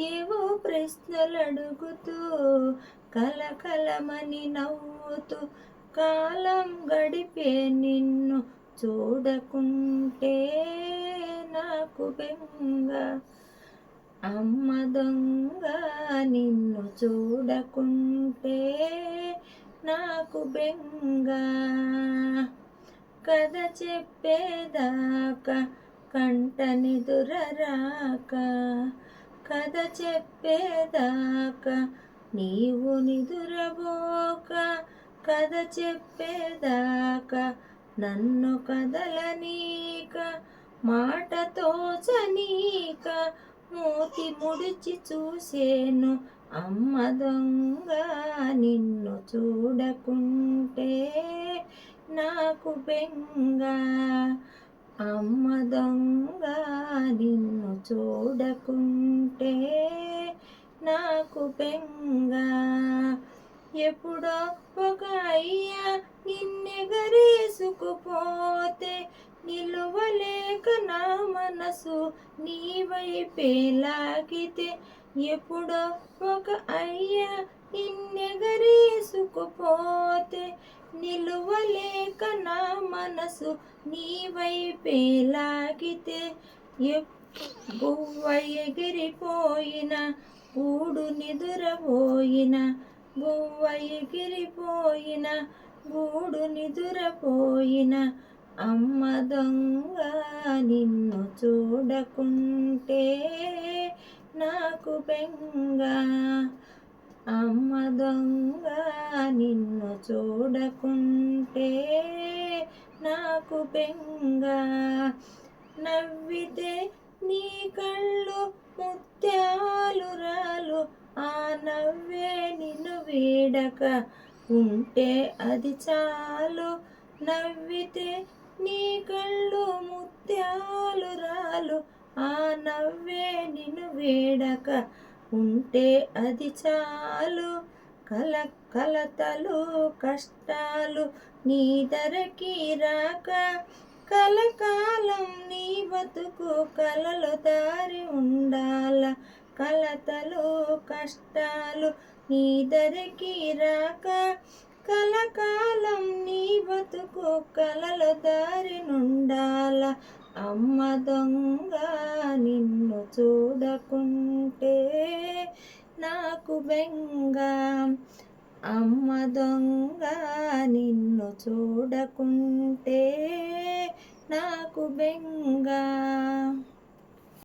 ఏవో ప్రశ్నలు అడుగుతూ కలకలమని నవ్వుతూ కాలం గడిపే నిన్ను చూడకుంటే నాకు బెంగ. అమ్మ దొంగ నిన్ను చూడకుంటే నాకు బెంగ. కథ చెప్పేదాకా కంటనిదురరాక కథ చెప్పేదాకా నీవు నిదురబోక కథ చెప్పేదాకా నన్ను కదలనీక మాటతో తోచనీక మూతి ముడిచి చూసేను అమ్మ దొంగ నిన్ను చూడకుంటే నాకు బెంగ. అమ్మ దొంగ నిన్ను చూడకుంటే నాకు పెంగ ఎప్పుడో ఒక అయ్యా నిన్నెగరేసుకుపోతే నిలువలేక నా మనసు నీ వైపే లాగితే ఎప్పుడో ఒక అయ్యా నిన్నెగరేసుకుపోతే నిలువలేక నా మనసు నీ వైపే లాగితే గువ్వ ఎగిరిపోయిన గూడు నిదురపోయిన గువ్వ ఎగిరిపోయిన గూడు నిదురపోయిన అమ్మ దొంగ నిన్ను చూడకుంటే నాకు బెంగ. అమ్మ దొంగ చూడకుంటే నాకు బెంగ నవ్వితే నీ కళ్ళు ముత్యాలు రాలు. ఆ నవ్వే నిన్ను వీడక ఉంటే అది చాలు. నవ్వితే నీ కళ్ళు ముత్యాలు రాలు. ఆ నవ్వే నిన్ను వేడక ఉంటే అది చాలు. కల కలతలు కష్టాలు నీ ధరకి రాక కలకాలం నీ బతుకు కలలు దారి ఉండాల. కలతలు కష్టాలు నీ ధరకి రాక కలకాలం నీ బతుకు కలలు దారి నుండాల. అమ్మ దొంగ నిన్ను చూడకుంటే నాకు బెంగ అమ్మ దొంగ నిన్ను చూడకుంటే నాకు బెంగ.